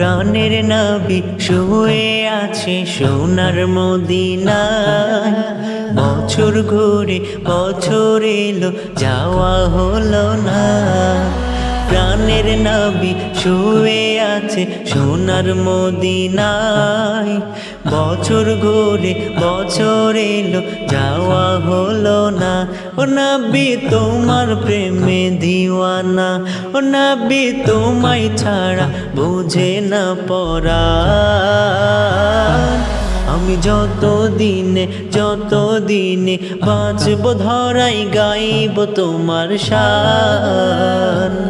প্রাণের নাবি শুয়ে আছে সোনার মদিনা বছর ঘুরে বছর এলো যাওয়া হলো না। প্রাণের নাবি শুয়ে আছে সোনার মদিনায়। বছর ঘুরে বছর এলো, যাওয়া হলো না। ও নাবি, তোমার প্রেমে দিওয়ানা। ও নাবি, তোমায় ছাড়া বুঝে না পড়া। আমি যত দিনে যত দিনে বাঁচব, ধরাই গাইব তোমার শান।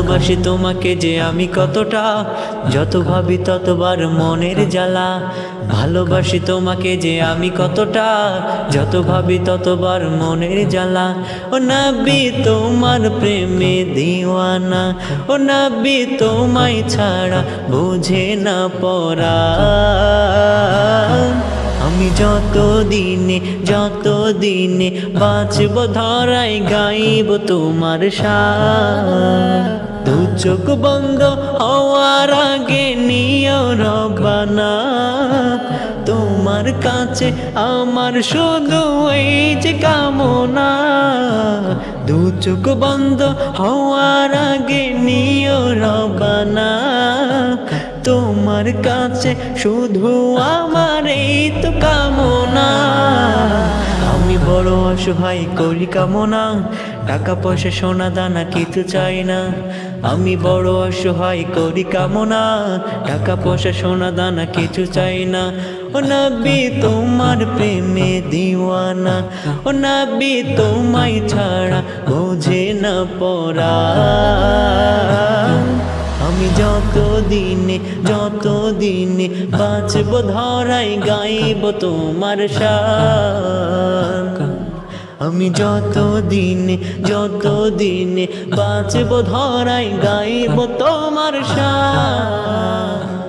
ভালোবাসি তোমাকে যে আমি কতটা, যত ভাবি ততবার মনের জ্বালা। ভালোবাসি তোমাকে যে আমি কতটা, যত ভাবি ততবার মনের জ্বালা। ও নাবি তোমার প্রেমে দিওয়ানা, ও নাবি তোমায় ছাড়া বুঝে না পড়া। আমি যত দিনে যত দিনে বাঁচব ধরাই গাইব তোমার দু চোখ বন্ধ হওয়ার আগে নিও রবানা। তোমার কাছে আমার শুধু এই যে কামনা। দু চোখ বন্ধ হওয়ার আগে নিও রবানা। তোমার কাছে শুধু আমার এই তো কামনা। অসহায় করি কামনা, টাকা পয়সা, সোনা দানা কিছু চাই না। আমি বড় অসহায় করি কামনা, টাকা পয়সা, সোনা দানা কিছু চাই না। ও নবী, তোমার প্রেমে দিওয়ানা, ও নবী, তোমায় ছাড়া বোঝে না পড়া। আমি যত দিনে যত দিনে বাঁচব ধরাই গাইব তোমার শান আমি যত দিনে যত দিনে বাঁচব ধরাই গাইব তোমার শান